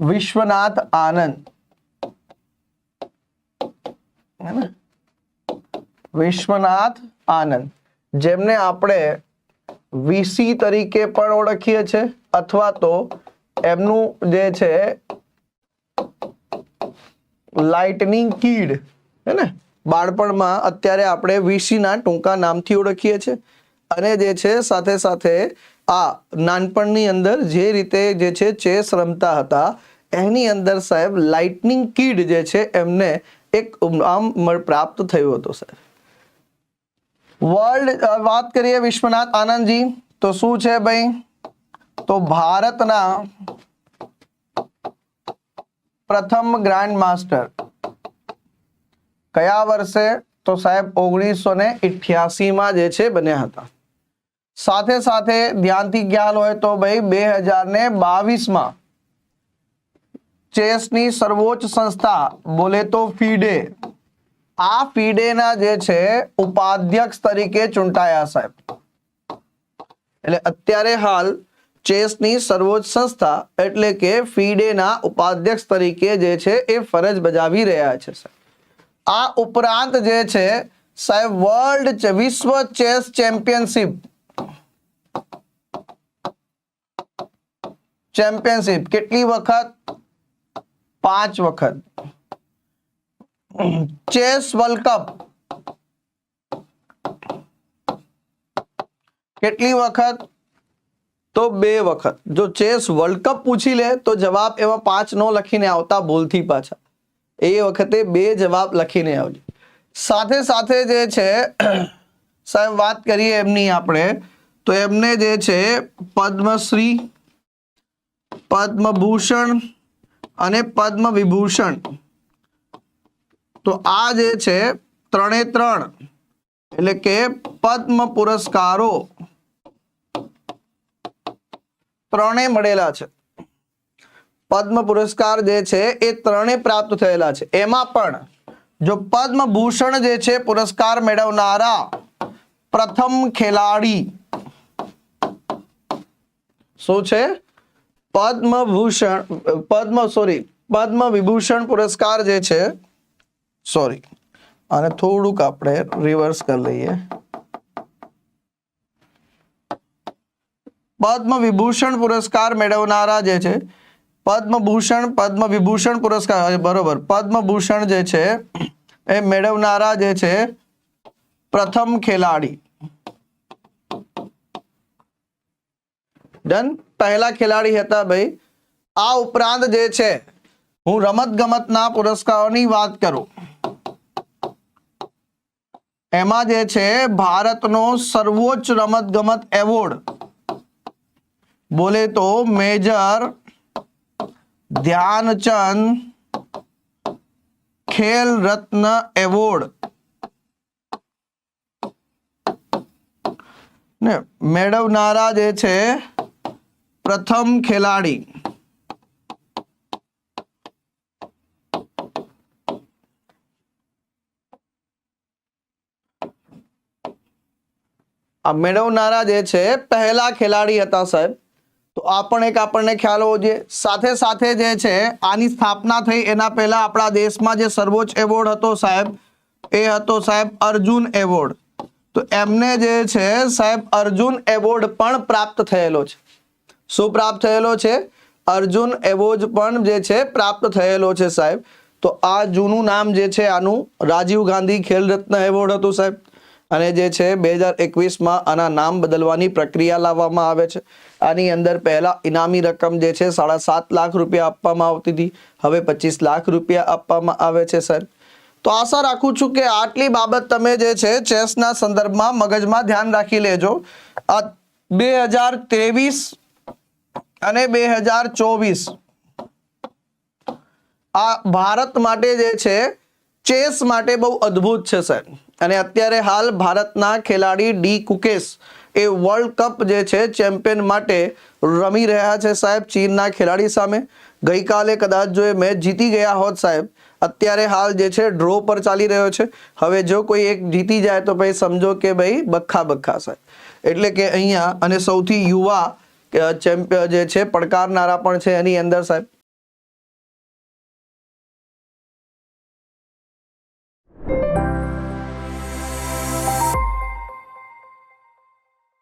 વિશ્વનાથ આનંદ. વિશ્વનાથ આનંદ. જેમને આપણે વીસી તરીકે પણ ઓળખીએ છીએ અથવા તો એમનું જે છે, લાઇટનિંગ કીડ. હે ને? બાળપણમાં અત્યારે આપણે વીસીના ટૂંકા નામથી ઓળખીએ છીએ. અને જે છે, સાથે સાથે આ નાનપણની અંદર જે રીતે જે છે, ચેસ રમતા હતા, એની અંદર સાહેબ લાઇટનિંગ કીડ જે છે, એમને એક આમ પ્રાપ્ત થયું હતું, સાહેબ. વર્લ્ડ વાત કરીએ વિશ્વનાથ આનંદજી, તો શું છે ભાઈ? તો ભારતના પ્રથમ ગ્રાન્ડ માસ્ટર કયા વર્ષે? તો સાહેબ ઓગણીસો ને માં જે છે, બન્યા હતા. સાથે સાથે ધ્યાનથી ખ્યાલ હોય તો ભાઈ બે હજાર ને બાવીસમાં ચેસની સર્વોચ્ચ સંસ્થા બોલે તો ફીડે. આ ફીડેના જે છે, ઉપાધ્યક્ષ તરીકે ચૂંટાયા સાહેબ. એટલે અત્યારે હાલ ચેસની સર્વોચ્ચ સંસ્થા એટલે કે ફીડેના ઉપાધ્યક્ષ તરીકે જે છે, એ ફરજ બજાવી રહ્યા છે આ ઉપરાંત જે છે, સાહેબ વર્લ્ડ વિશ્વ ચેસ ચેમ્પિયનશિપ ચેમ્પિયનશિપ કેટલી વખત પાંચ વખત ચેસ વર્લ્ડ કપ કેટલી વખત તો બે વખત જો ચેસ વર્લ્ડ કપ પૂછી લે તો જવાબ એમાં પાંચ નો લખીને આવતા ભૂલથી પાછા એ વખતે બે જવાબ લખીને આવજો સાથે સાથે જે છે સાહેબ વાત કરીએ એમની આપણે તો એમને જે છે પદ્મશ્રી પદ્મભૂષણ અને પદ્મ વિભૂષણ તો આ જે છે, ત્રણે ત્રણ. એટલે કે પદ્મ પુરસ્કારો ત્રણે મળેલા છે. પદ્મ પુરસ્કાર જે છે, એ ત્રણે પ્રાપ્ત થયેલા છે. એમાં પણ જો પદ્મભૂષણ જે છે, પુરસ્કાર મેળવનારા પ્રથમ ખેલાડી શું છે? પદ્મભૂષણ, પદ્મ સોરી પદ્મ વિભૂષણ પુરસ્કાર જે છે સોરી અને થોડુંક આપણે રિવર્સ કરી લઈએ. પદ્મ વિભૂષણ પુરસ્કાર મેળવનારા જે છે, પદ્મભૂષણ પદ્મ વિભૂષણ પુરસ્કાર બરોબર, પદ્મભૂષણ જે છે, એ મેળવનારા જે છે, પ્રથમ ખેલાડી. ડન પહેલા ખેલાડી હતા ભાઈ. આ ઉપરાંત જે છે, હું રમત ગમતના પુરસ્કારોની વાત કરું. એમાં જે છે, ભારતનો સર્વોચ્ચ રમત ગમત એવોર્ડ. બોલે તો મેજર ધ્યાનચંદ ખેલ રત્ન એવોર્ડ. ને મેળવનારા જે છે પ્રથમ ખેલાડી. આ મેળવનારા જે છે, પહેલા ખેલાડી હતા સાહેબ. તો આ પણ એક આપણને ખ્યાલ હોવો જોઈએ. સાથે સાથે જે છે, આની સ્થાપના થઈ એના પહેલા આપણા દેશમાં જે સર્વોચ્ચ એવોર્ડ હતો સાહેબ, એ હતો સાહેબ અર્જુન એવોર્ડ. તો એમને જે છે, સાહેબ અર્જુન એવોર્ડ પણ પ્રાપ્ત થયેલો છે. શું પ્રાપ્ત થયેલો છે? અર્જુન એવોર્ડ પણ જે છે પ્રાપ્ત થયેલો છે સાહેબ. તો આ જૂનું નામ જે છે આનું રાજીવ ગાંધી ખેલ રત્ન એવોર્ડ હતું સાહેબ. અને જે છે બે હજાર એકવીસમાં આના નામ બદલવાની પ્રક્રિયા લાવવામાં આવે છે. આની અંદર પહેલાં ઇનામી રકમ જે છે સાડા સાત લાખ રૂપિયા આપવામાં આવતી હતી. હવે પચીસ લાખ રૂપિયા આપવામાં આવે છે સાહેબ. તો આશા રાખું છું કે આટલી બાબત તમે જે છે ચેસના સંદર્ભમાં મગજમાં ધ્યાન રાખી લેજો. આ બે હજાર ત્રેવીસ અને બે હજાર ચોવીસ. આ ભારત માટે જે છે, ચેસ માટે બહુ અદ્ભુત છે સાહેબ અને અત્યારે હાલ ભારતના ખેલાડી ડી કુકેશ એ વર્લ્ડ કપ જે છે, ચેમ્પિયન માટે રમી રહ્યા છે, સાહેબ, ચીનના ખેલાડી સામે. ગઈકાલે કદાચ જો એ મેચ જીતી ગયા હોત, સાહેબ, અત્યારે હાલ જે છે, ડ્રો પર ચાલી રહ્યો છે. હવે જો કોઈ એક જીતી જાય તો ભાઈ સમજો કે ભાઈ બખ્ખા બખ્ખા, સાહેબ. એટલે કે અહીંયા અને સૌથી યુવા ચેમ્પિયન જે છે પડકારનારા પણ છે એની અંદર સાહેબ.